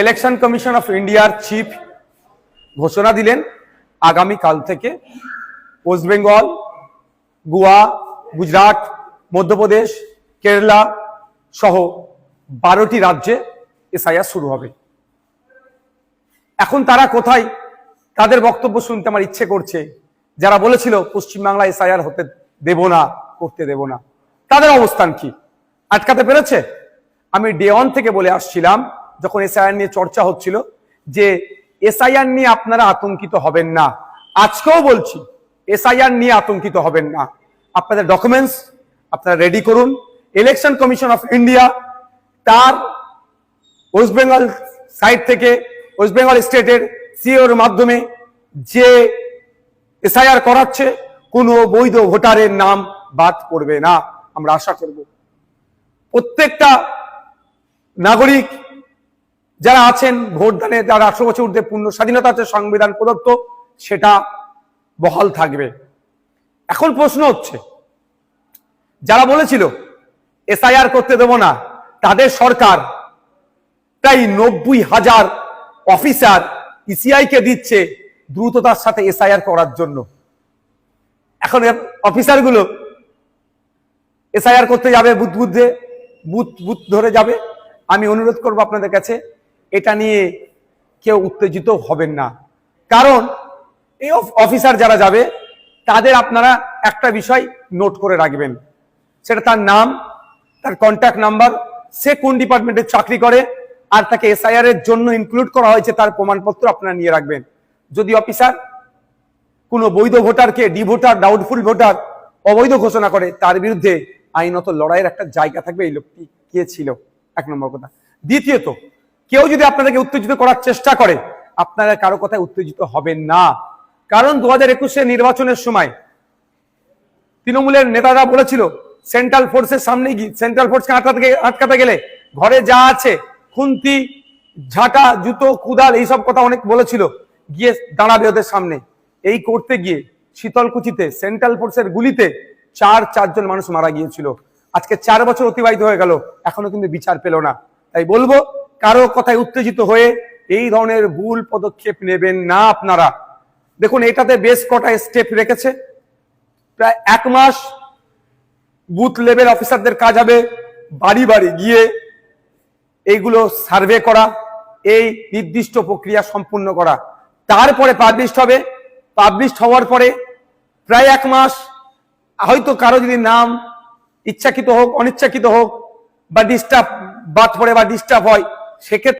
Election commission of ইন্ডিয়ার chief ঘোষণা দিলেন আগামী কাল থেকে ওয়েস্ট বেঙ্গল গোয়া গুজরাট মধ্যপ্রদেশ কেরালা সহ বারোটি রাজ্যে এসআইআর শুরু হবে। এখন তারা কোথায়? তাদের বক্তব্য শুনতে আমার ইচ্ছে করছে। যারা বলেছিল পশ্চিমবাংলা এসআইআর হতে দেব না, করতে দেব না, তাদের অবস্থান কি? আটকাতে পেরেছে? আমি ডে ওয়ান থেকে বলে আসছিলাম যখন এসআইআর নিয়ে চর্চা হচ্ছিল যে এসআইআর নিয়ে আপনারা আতঙ্কিত হবেন না। আজকেও বলছি এসআইআর নিয়ে আতঙ্কিত হবেন না। আপনাদের ডকুমেন্টস আপনারা রেডি করুন। ইলেকশন কমিশন অফ ইন্ডিয়া তার ওয়েস্ট বেঙ্গল সাইড থেকে ওয়েস্ট বেঙ্গল স্টেটের সিওর মাধ্যমে যে এসআইআর করাচ্ছে, কোনো বৈধ ভোটারের নাম বাদ পড়বে না। আমরা আশা করব প্রত্যেকটা নাগরিক যারা আছেন, ভোটদানে যারা আঠারো বছর ঊর্ধ্বে পূর্ণ স্বাধীনতা আছে, সংবিধান প্রদত্ত, সেটা বহাল থাকবে। এখন প্রশ্ন হচ্ছে, যারা বলেছিল, এসআইআর করতে দেব না, তাদের সরকার প্রায় নব্বই হাজার অফিসার ইসিআই কে দিচ্ছে দ্রুততার সাথে এসআইআর করার জন্য। এখন অফিসারগুলো এসআইআর করতে যাবে বুথ বুথে বুথ বুথ ধরে যাবে। আমি অনুরোধ করব আপনাদের কাছে এটা নিয়ে কেউ উত্তেজিত হবেন না। কারণ এই অফিসার যারা যাবে, তাদের আপনারা একটা বিষয় নোট করে রাখবেন। সেটা তার নাম, তার কন্ট্যাক্ট নাম্বার সে কোন ডিপার্টমেন্টে চাকরি করে, আর তাকে এসআইআর এর জন্য ইনক্লুড করা হয়েছে, তার প্রমাণপত্র আপনারা নিয়ে রাখবেন। যদি অফিসার কোনো বৈধ ভোটারকে ডি ভোটার ডাউটফুল ভোটার অবৈধ ঘোষণা করে, তার বিরুদ্ধে আইনত লড়াইয়ের একটা জায়গা থাকবে, এই লোকটি কে ছিল? এক নম্বর কথা। দ্বিতীয়ত কেউ যদি আপনাদেরকে উত্তেজিত করার চেষ্টা করে, আপনারা কারও কথায় উত্তেজিত হবেন না। কারণ দু হাজার একুশে নির্বাচনের সময় তৃণমূলের নেতারা বলেছিল সেন্ট্রাল ফোর্সের সামনে গিয়ে সেন্ট্রাল ফোর্সকে আটকাতে আটকাতে গেলে ঘরে যা আছে, খুন্তি, ঝাঁটা, জুতো, কুদাল, এইসব কথা অনেক বলেছিল, গিয়ে দাঁড়াবে ওদের সামনে। এই করতে গিয়ে শীতলকুচিতে সেন্ট্রাল ফোর্সের গুলিতে চার, চারজন মানুষ মারা গিয়েছিল। আজকে চার বছর অতিবাহিত হয়ে গেল, এখনও কিন্তু বিচার পেল না। তাই বলব কারও কথায় উত্তেজিত হয়ে এই ধরনের ভুল পদক্ষেপ নেবেন না আপনারা। দেখুন, এটাতে বেশ কটা স্টেপ রেখেছে। প্রায় এক মাস বুথ লেভেল অফিসারদের কাজ হবে, বাড়ি বাড়ি গিয়ে এইগুলো সার্ভে করা, এই নির্দিষ্ট প্রক্রিয়া সম্পূর্ণ করা। তারপরে পাবলিশড হবে। পাবলিশড হওয়ার পরে প্রায় এক মাস হয়তো কারও যদি নাম ইচ্ছাকৃত হোক, অনিচ্ছাকৃত হোক বা ডিস্টার্ব বাদ পড়ে বা ডিস্টার্ব হয় সেক্ষেত্রে